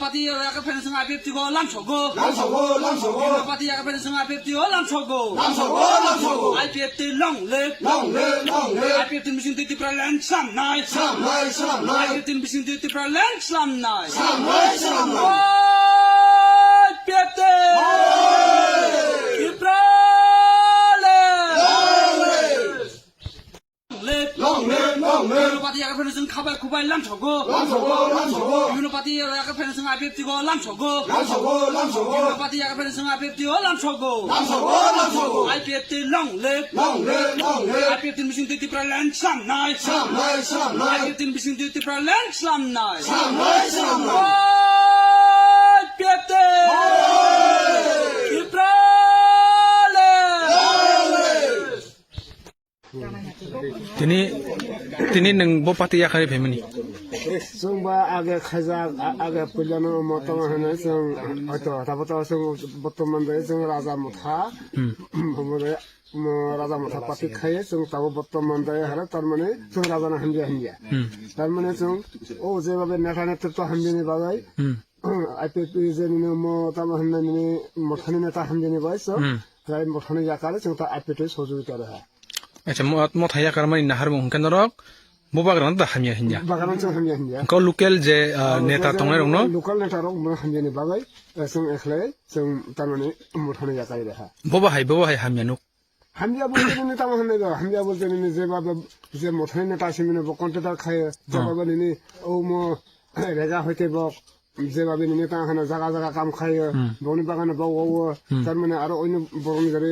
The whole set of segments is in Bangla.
Yunopati yaka pene sanga pepti go lam sogo. Lam sogo, lam sogo. Yunopati yaka pene sanga pepti go lam sogo. Lam sogo, lam sogo. Ai pepti long le. Long le, long le. Ai pepti misin titi pra len sam nai. Sam nai, sam nai. Ai pepti misin titi pra len sam nai. Sam nai, sam nai. 페르슨 카발 쿠바일 람초고 람초고 람초고 유노 파티 야가 페르슨 아비프 뛰고 람초고 람초고 람초고 유노 파티 야가 페르슨 아비프 뛰고 람초고 람초고 람초고 아이피에프 티 롱랩 롱랩 롱랩 아이피에프 티 무슨 뛰티 프랄란 참나이 참나이 참나이 아이피에프 티 무슨 뛰티 프랄란 참나이 참나이 참나이 তিনি তিনি नोंबो पार्टी जाखारि फेमिनि जोंबा आगे खाजा आगे पुलानो मतम होनो जों हयथ' थाबथ' जों बर्तमान जों राजा मुथा राजा मुथा पार्टी खायो जों दाबो बर्तमान दायो हारा थारमाने जों राजाना हान्जा हान्जा थारमाने जों औ जेबाबो नेता नेतृत्व हान्जानि बागै आइपिपि जोंनिनो मताम होननानै मथानि नेता हान्जानि बाय सब जाय मथानि जाखारो जों दा आइपिटि सहযোगिता रहा আচ্ছা মত হাইয়া কারমানি নাহার হুনকেন রক বোবাগ্রান দা হামিয়া হিনজা বাগান চা হামিয়া হিনজা কো লোকাল যে নেতা তঙ্গে রং লোকাল নেতা রং মা হামিয়া নি বাগাই সং এখলে সং তার মানে মুঠনে যা কাই রাখা বোবা হাই বোবা হাই হামিয়া নুক। হামিয়া বলতে নিনি তা মানে হামিয়া বলতে নিনি যে বাবা যে মুঠনে নেতা আছে মানে বকন্তে তার খায় জবাবা নিনি ও মো রেজা হইতে বক যেভাবে নেতা জায়গা জায়গা কাম খায় বনি বাগানে বাও তার মানে আরও অন্য বরণ গাড়ি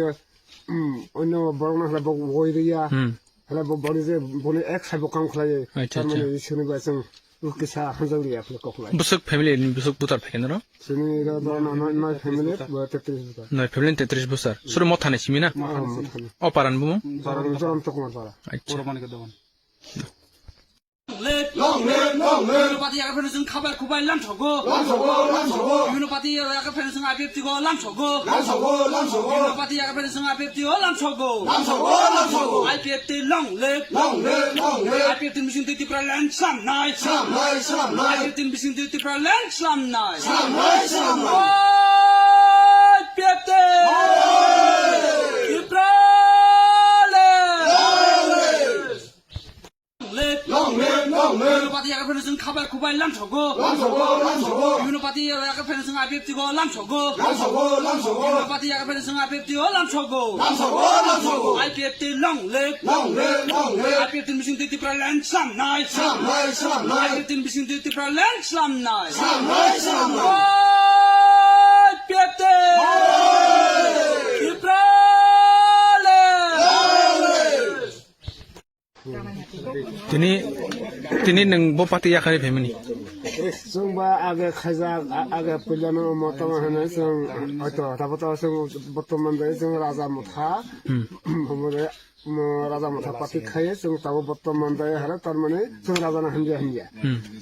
অন্য বড় মাছ বই দিয়া হলে বনে যে বনে এক সাইব কাম খেলায় তারমানে শুনে গেছেন উকিসা হাজাউরিয়া ফলে কখলাই বুসুক ফ্যামিলি বুসুক বুতার ফেকেন র শুনি র নয় ফ্যামিলি 33 বুতার। নয় লংলেন লংলেন পাতি আগাফেনে জং খাবার খুবাই লাম ছগো লাম ছগো লাম ছগো বিভিন্ন পাতি আগাফেনে জং আবেপ তিগো লাম ছগো লাম ছগো লাম ছগো বিভিন্ন পাতি আগাফেনে জং আবেপ তিগো লাম ছগো লাম ছগো লাম ছগো আইপিএফ তে লংলেন লংলেন লংলেন আইপিএফ তিন বিসিং দিতি প্রা ল্যান্ড সাম নাই সাম নাই সাম নাই আইপিএফ তিন বিসিং দিতি প্রা ল্যান্ড সাম নাই সাম নাই সাম নাই খাবার খুবাই লাম সগো। ইউনোপাতি একা ফ্রেন্ডের সঙ্গে আই পেপতি গো লাম সগো ইউনোপাতি একা ফ্রেন্ডের সঙ্গে আই পেপতি ও লাম সগো I পেপতি long leg I পেপতি mission দিতে প্রায় ল্যান্ড সাম নাই। আই পেপতি মিশিং দিতে প্রায় ল্যান্ড সাম নাই। পেপতে তিনি তিনি नोंबो पार्टी आखारि फेमिनि जोंबा आगे खाजा आगे फैलानो मतम होनो जों हयथ' दाबोथ' जों बर्तमान जों राजा मथा राजा मथा पार्टी खायो जों दाबो बर्तमान दायो आरो थारमाने जों राजाना हान्जा हान्जा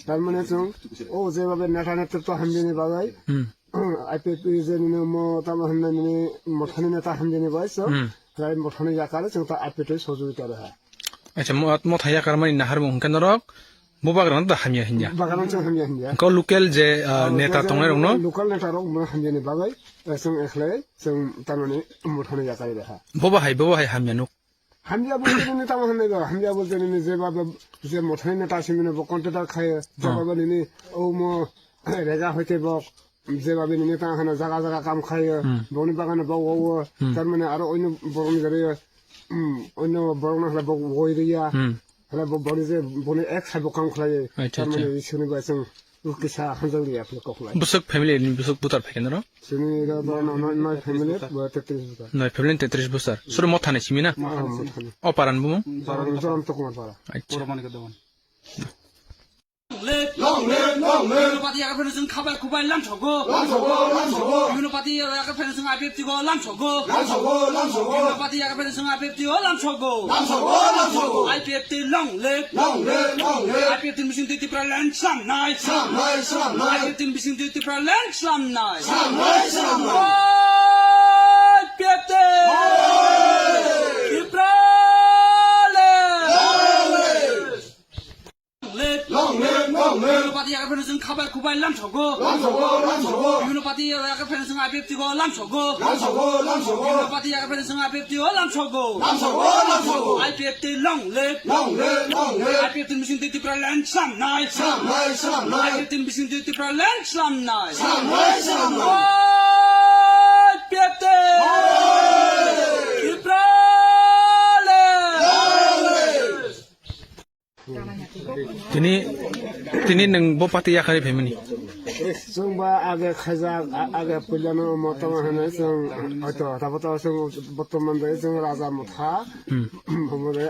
थारमाने जों औ जेबाबो नेता नेतृत्व हान्जानि बागै आइ पि पि जोंनिनो मतामा होननानै मथानि नेता हान्जानि बाय जों जाय मथानि जाखारो जों दा आइ पि टि सहयोगिता रहा আচ্ছা মত হাইয়া কারমানি নাহার মুহকানরক বুবাগ্রান দা হামিয়া হিঞ্জা বাগান চা হামিয়া হিঞ্জা কো লোকাল যে নেতা তোমরা উনো লোকাল নেতা রক মনে হামিয়া নে বাগাই সং এখলে সং তারমানে মুঠনে যাকাই দেখা। বুবা হাই বুবা হাই হামিয়া নুক। হামজা বলতে নেতা মতন নেই হামজা বলতে নেই যে বাবা যে মথনে নেতা আছে মানে যেভাবে নেতা হানা জাগা কাম খায় বনি বাগানে বউ তার মানে আরও অন্য বরণ অন্য বড় মাছ বক বই দিয়া। হলে বনে যে বনে এক সাইব কাম খেলায়। আচ্ছা, আচ্ছা। তার মানে শুনে গেছেন উকিসা হাজার দিয়া আপনি কখলাই বুসক ফ্যামিলি বুসক বুতার ফেকেন র শুনি এরা বড় নয় নয় ফ্যামিলি 33 বুতার নয় ফ্যামিলি 33 বুতার সুরে মথা নেছি মিনা ও পারান বুমু। পারান জরাম তো কোন পারা আচ্ছা। পুরো মানকে দেবন লং 유노바디 야가 페르슨 카발 쿠발 람초고 람초고 람초고 유노바디 야가 페르슨 아베티고 람초고 람초고 람초고 유노바디 야가 페르슨 아베티고 람초고 람초고 람초고 아베티 롱레 롱레 롱레 아베티 무슨 데티 프랄란 쌈나이 쌈나이 쌈나이 아베티 무슨 데티 프랄란 नाइस 쌈나이 쌈나이 পাতি একাফেরজন খাবাই খুবাই লামছগো বিভিন্ন পাতি একাফেরজন আবেপ্তিগো লামছগো বিভিন্ন পাতি একাফেরজন আবেপ্তিগো লামছগো IPFT long live IPFT mission দিতে প্রায় ল্যান্ড সামনায় আইপিএফটি মিশন দিতে প্রায় ল্যান্ড সামনায় সামনায় সামনায় তিনি তিনি नोंबो पातियाखै फेमिनि जोंबा आगे खाजा आगे पहिलानो मतम होनो जों हयथ' दाबोथ' जों बर्तमान बे जों राजा मथा हमरे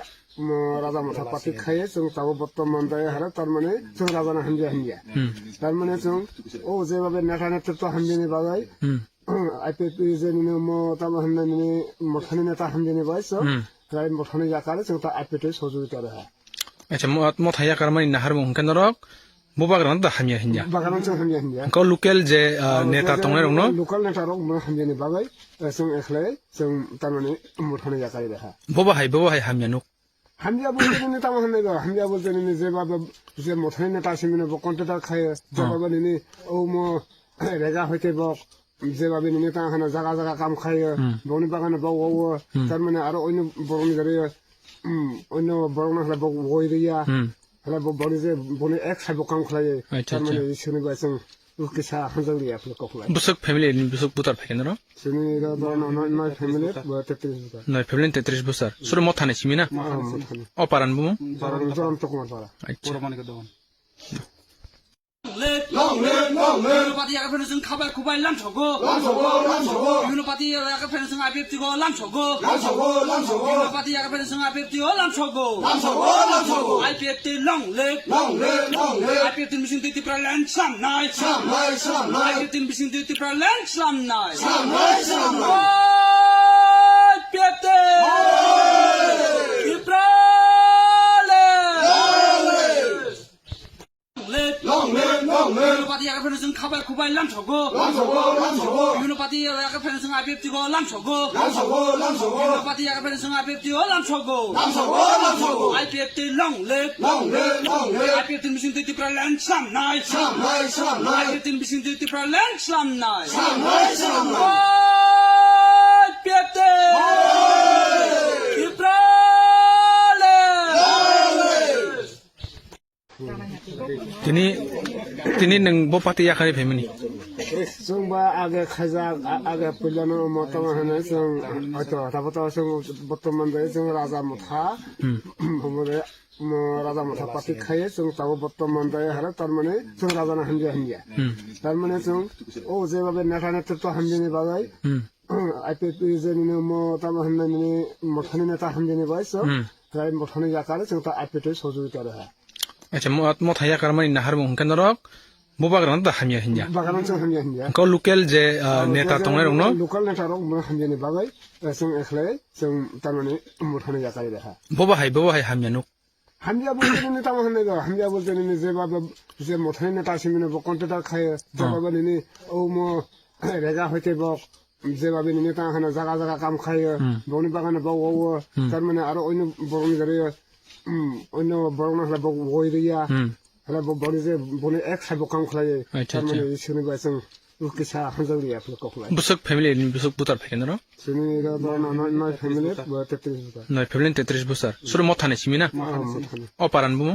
राजा मथा पाति खायो जों दाबो बर्तमान दायो हारा थारमाने जों राजाना हान्जा हान्जा थारमाने जों औ जेबाबो नेता नेतृत्व हान्जानि बागै आइपिपि जोंनिनो मथा होननानै मथानि नेता हान्जानि बाय सब जाय मथानि जाखारो जों दा आइपिटि सहयोगिता रहा আচ্ছা মত হাইয়া কারমানি নাহার হুনকান রক বুবাগ্রান দা হামিয়া হিনিয়া বাগ্রান চা হামিয়া হিনিয়া কো লোকাল যে নেতা তংরে রং লোকাল নেতা রং মা হামিয়া নি বাগাই সং কাম খায় বনি বাগানে বাউ তার মানে আরও অন্য বরং অন্য বড় মানুষ হলে বই দিয়া হলে বড়ি যে বনে এক সাইব কাম খেলায় তারমানে ইসনে গেছেন উকিসা হাজার দিয়া ফলে কখলা বুসক ফ্যামিলি বুসক বুতার ফেকেন র সিনি রা নয় নয় family live 명래 명래 유노파티 야가 페르슨 카발 쿠발 람초고 람서고 람서고 유노파티 야가 페르슨 아베티고 람초고 람서고 람서고 유노파티 야가 페르슨 아베티고 람초고 람서고 람서고 IPFT long live 명래 명래 IPFT mission duty for land slam night 사람나이 사람나이 IPFT mission duty for land slam night 사람나이 사람나이 IPFT Ibrale পাতি একা ফেনেছেন খাবার খুবাই লামছগো বিভিন্ন পাতি একা ফেনেছেন আইপিএফটি গো লামছগো বিভিন্ন পাতি একা ফেনেছেন আইপিএফটি ও লামছগো IPFT long live IPFT mission দুই ত্রিপুরা ল্যান্ড সামনাই আইপিএফটি মিশন দুই ত্রিপুরা ল্যান্ড সামনাই আইপিএফটি তিনি তিনি নং বো পাতি আখারে ফেমিনি जों बा आगे खाजा आगे पुलानो मतो हने जों हयतो ताबता जों बर्तमान दायो जों राजा मथा हमरे राजा मथा पाति खायो जों ताबो बर्तमान दायो हारा तारमाने जों राजा ना हान्जा हान्जा तारमाने जों ओ जेबाबे नेता नेतृत्व हान्जानि बागै आइपिपि जोंनिनो मता हान्जानि मथानि नेता हान्जानि बाय सो जाय मथानि जाखारो जों ता आइपिटि सज'गिता रहा আচ্ছা মত হাইয়া কারমানি নাহার মুখেন রক বোবাগ্রান দা হামিয়া হিঞ্জা বাগান চা হামিয়া হিঞ্জা কো লোকাল যে নেতা তঙ্গে রং লোকাল নেতা রং মা হামিয়া নে বাগাই সং এখলে সং তারমানে মুঠানে যাকাই রাখা বোবা হাই বোবা হাই হামিয়া নুক হামিয়া বলতে নে তা মানে দা হামিয়া বলতে নে যে বাবা যে মুঠানে নেতা সিমিনে বকন্তেটা খায় জবাবা নে ও মো রেজা হইতে বক যেভাবে নেতা হানা জায়গা জায়গা কাম খায় বনি বাগানে বাও তার মানে আরও অন্য বরং জায়গায় অন্য বড় হেলাব বই রিয়া হেলাব বড়ি যে বনে এক সাইব কাম খলায়ে আচ্ছা, আচ্ছা। মানে ইসুনি বাইসং উকিসা হাজার রিয়া ফল কখলাই বুসক ফ্যামিলি বুসক বুতার ফেকেন র সুনি রা দ নয় নয় মথানে সিমি না অপারান বুম?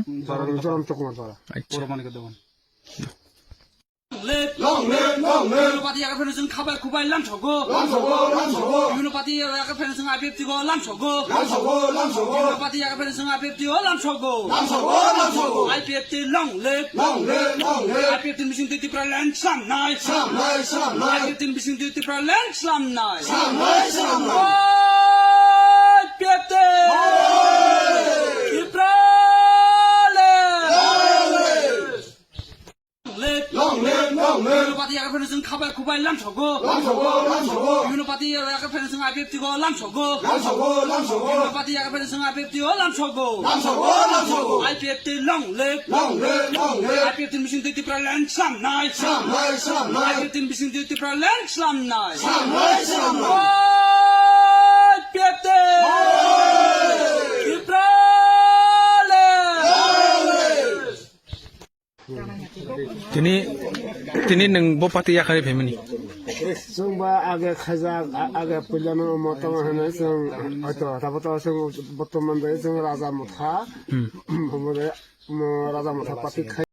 live long live long live বিভিন্ন পার্টি একা ফেলে খাবার খুবাই লাম ছগো লাম ছগো লাম ছগো বিভিন্ন পার্টি একা ফেলে সঙ্গে আইপিএফ দিগো লাম ছগো লাম ছগো লাম ছগো বিভিন্ন পার্টি একা ফেলে সঙ্গে আইপিএফ দিগো লাম ছগো লাম ছগো লাম ছগো আইপিএফ তে long live long live long live IPF তে মিশন দিতে প্রায় ল্যান্ড সাম নাই সাম নাই সাম নাই আইপিএফ তে মিশন দিতে প্রায় ল্যান্ড সাম নাই সাম নাই সাম নাই পাতি একা ফেনে সঙ্গে খাবার খুবাই লাম সগো বিভিন্ন পাতি একা ফেনে সঙ্গে আই পেপতি গো লাম সগো বিভিন্ন পাতি একা ফেনে সঙ্গে আই পেপতি ও লাম সগো আই পেপতি লং লেপ আই পেপতি মিশন দিতে প্রায় ল্যান্ড সাম নাই আই পেপতি মিশন দিতে প্রায় ল্যান্ড সাম নাই পেপতি दिनै दिनै नों ब पार्टि याखारै फैमोनि जोंबा आगे खायजा आगे पुलियानो मतमा होनो जों हयथ' दाबोथ' जों बर्तमान जों राजा मुथा राजा मुथा पार्टी खायो